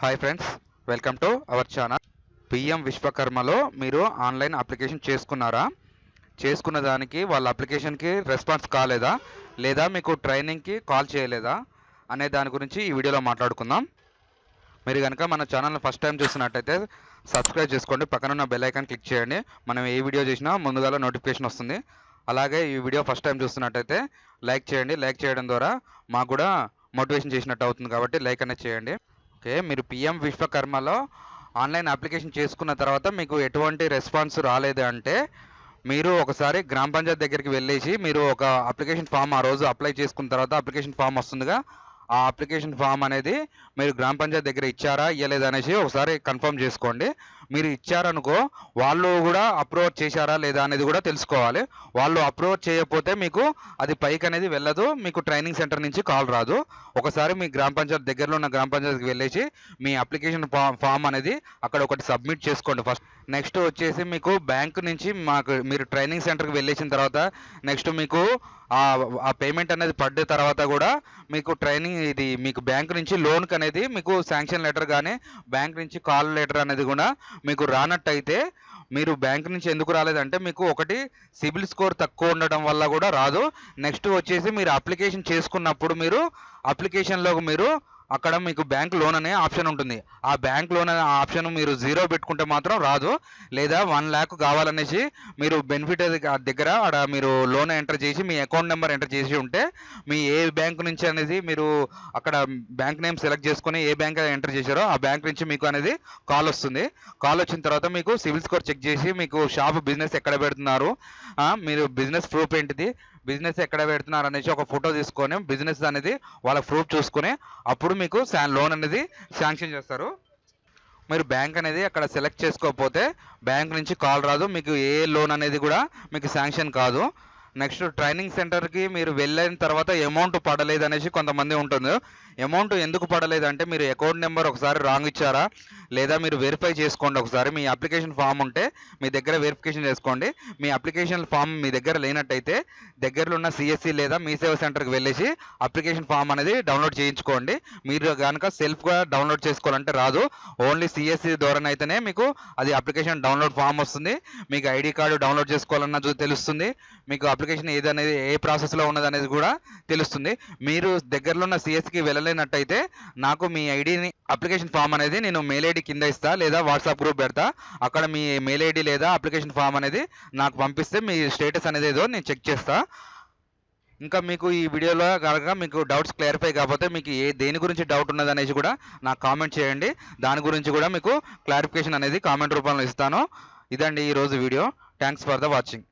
Hi friends welcome to our channel PM విశ్వకర్మలో మీరు online application చేసుకున్నారా? చేసుకున్న దానికి వాళ్ళ అప్లికేషన్కి రెస్పాన్స్ కాలేదా? లేదా మీకు ట్రైనింగ్కి కాల్ చేయలేదా? అనే దాని గురించి ఈ వీడియోలో మాట్లాడుకుందాం. మీరు కనుక మన ఛానల్ని ఫస్ట్ టైం చూసినట్టయితే సబ్స్క్రైబ్ చేసుకోండి. పక్కన ఉన్న బెల్ ఐకాన్ క్లిక్ చేయండి. మనం ఏ వీడియో చేసినా ముందుగా నోటిఫికేషన్ వస్తుంది. అలాగే ఈ వీడియో ఫస్ట్ టైం చూస్తున్నట్టయితే లైక్ చేయండి. లైక్ చేయడం ద్వారా మాకు కూడా మోటివేషన్ చేసినట్టు అవుతుంది కాబట్టి లైక్ అనేది చేయండి. ఓకే మీరు పిఎం విశ్వకర్మలో ఆన్లైన్ అప్లికేషన్ చేసుకున్న తర్వాత మీకు ఎటువంటి రెస్పాన్స్ రాలేదు అంటే మీరు ఒకసారి గ్రామ పంచాయతీ దగ్గరికి వెళ్ళేసి మీరు ఒక అప్లికేషన్ ఫామ్ ఆ రోజు అప్లై చేసుకున్న తర్వాత అప్లికేషన్ ఫామ్ వస్తుందిగా ఆ అప్లికేషన్ ఫామ్ అనేది మీరు గ్రామ పంచాయతీ దగ్గర ఇచ్చారా ఇవ్వలేదా అనేసి ఒకసారి కన్ఫర్మ్ చేసుకోండి. మీరు ఇచ్చారనుకో వాళ్ళు కూడా అప్రూవ్ చేశారా లేదా అనేది కూడా తెలుసుకోవాలి. వాళ్ళు అప్రూవ్ చేయకపోతే మీకు అది పైకి అనేది వెళ్ళదు మీకు ట్రైనింగ్ సెంటర్ నుంచి కాల్ రాదు. ఒకసారి మీ గ్రామ పంచాయతీ దగ్గరలో ఉన్న గ్రామ పంచాయతీకి వెళ్ళేసి మీ అప్లికేషన్ ఫామ్ ఫామ్ అనేది అక్కడ ఒకటి సబ్మిట్ చేసుకోండి ఫస్ట్. నెక్స్ట్ వచ్చేసి మీకు బ్యాంక్ నుంచి మాకు మీరు ట్రైనింగ్ సెంటర్కి వెళ్ళేసిన తర్వాత నెక్స్ట్ మీకు ఆ ఆ పేమెంట్ అనేది పడ్డ తర్వాత కూడా మీకు ట్రైనింగ్ ఇది మీకు బ్యాంక్ నుంచి లోన్కి అనేది మీకు శాంక్షన్ లెటర్ కానీ బ్యాంక్ నుంచి కాల్ లెటర్ అనేది కూడా మీకు రానట్టయితే మీరు బ్యాంక్ నుంచి ఎందుకు రాలేదంటే మీకు ఒకటి సిబిల్ స్కోర్ తక్కువ ఉండడం వల్ల కూడా రాదు. నెక్స్ట్ వచ్చేసి మీరు అప్లికేషన్ చేసుకున్నప్పుడు మీరు అప్లికేషన్లో మీరు అక్కడ మీకు బ్యాంక్ లోన్ అనే ఆప్షన్ ఉంటుంది. ఆ బ్యాంక్ లోన్ అనే ఆప్షన్ మీరు జీరో పెట్టుకుంటే మాత్రం రాదు. లేదా వన్ ల్యాక్ కావాలనేసి మీరు బెనిఫిట్ దగ్గర అక్కడ మీరు లోన్ ఎంటర్ చేసి మీ అకౌంట్ నెంబర్ ఎంటర్ చేసి ఉంటే మీ ఏ బ్యాంక్ నుంచి అనేది మీరు అక్కడ బ్యాంక్ నేమ్ సెలెక్ట్ చేసుకుని ఏ బ్యాంక్ ఎంటర్ చేశారో ఆ బ్యాంక్ నుంచి మీకు అనేది కాల్ వస్తుంది. కాల్ వచ్చిన తర్వాత మీకు సివిల్ స్కోర్ చెక్ చేసి మీకు షాప్ బిజినెస్ ఎక్కడ పెడుతున్నారు? మీరు బిజినెస్ ప్రూఫ్ ఏంటిది? బిజినెస్ ఎక్కడ పెడుతున్నారు అనేసి ఒక ఫోటో తీసుకొని బిజినెస్ అనేది వాళ్ళ ప్రూఫ్ చూసుకొని అప్పుడు మీకు లోన్ అనేది శాంక్షన్ చేస్తారు. మీరు బ్యాంక్ అనేది అక్కడ సెలెక్ట్ చేసుకోకపోతే బ్యాంక్ నుంచి కాల్ రాదు. మీకు ఏ లోన్ అనేది కూడా మీకు శాంక్షన్ కాదు. నెక్స్ట్ ట్రైనింగ్ సెంటర్కి మీరు వెళ్ళిన తర్వాత అమౌంట్ పడలేదు అనేసి కొంతమంది ఉంటుంది. అమౌంట్ ఎందుకు పడలేదు అంటే మీరు అకౌంట్ నెంబర్ ఒకసారి రాంగ్ ఇచ్చారా? లేదా మీరు వెరిఫై చేసుకోండి ఒకసారి. మీ అప్లికేషన్ ఫామ్ ఉంటే మీ దగ్గర వెరిఫికేషన్ చేసుకోండి. మీ అప్లికేషన్ ఫామ్ మీ దగ్గర లేనట్టయితే దగ్గరలో ఉన్న సిఎస్సి లేదా మీ సేవ సెంటర్కి వెళ్ళేసి అప్లికేషన్ ఫామ్ అనేది డౌన్లోడ్ చేయించుకోండి. మీరు కనుక సెల్ఫ్గా డౌన్లోడ్ చేసుకోవాలంటే రాదు. ఓన్లీ సిఎస్సి ద్వారానైతేనే మీకు అది అప్లికేషన్ డౌన్లోడ్ ఫామ్ వస్తుంది. మీకు ఐడి కార్డు డౌన్లోడ్ చేసుకోవాలన్న తెలుస్తుంది. మీకు అప్లికేషన్ ఏదనేది ఏ ప్రాసెస్లో ఉన్నది అనేది కూడా తెలుస్తుంది. మీరు దగ్గరలో ఉన్న సిఎస్కి వెళ్ళలేనట్టయితే నాకు మీ ఐడిని అప్లికేషన్ ఫామ్ అనేది నేను మెయిల్ ఐడి కింద ఇస్తా లేదా వాట్సాప్ గ్రూప్ పెడతా. అక్కడ మీ మెయిల్ ఐడి లేదా అప్లికేషన్ ఫామ్ అనేది నాకు పంపిస్తే మీ స్టేటస్ అనేది ఏదో నేను చెక్ చేస్తా. ఇంకా మీకు ఈ వీడియోలో కనుక మీకు డౌట్స్ క్లారిఫై కాకపోతే మీకు ఏ దేని గురించి డౌట్ ఉన్నదనేసి కూడా నాకు కామెంట్ చేయండి. దాని గురించి కూడా మీకు క్లారిఫికేషన్ అనేది కామెంట్ రూపంలో ఇస్తాను. ఇదండి ఈరోజు video. Thanks for the watching.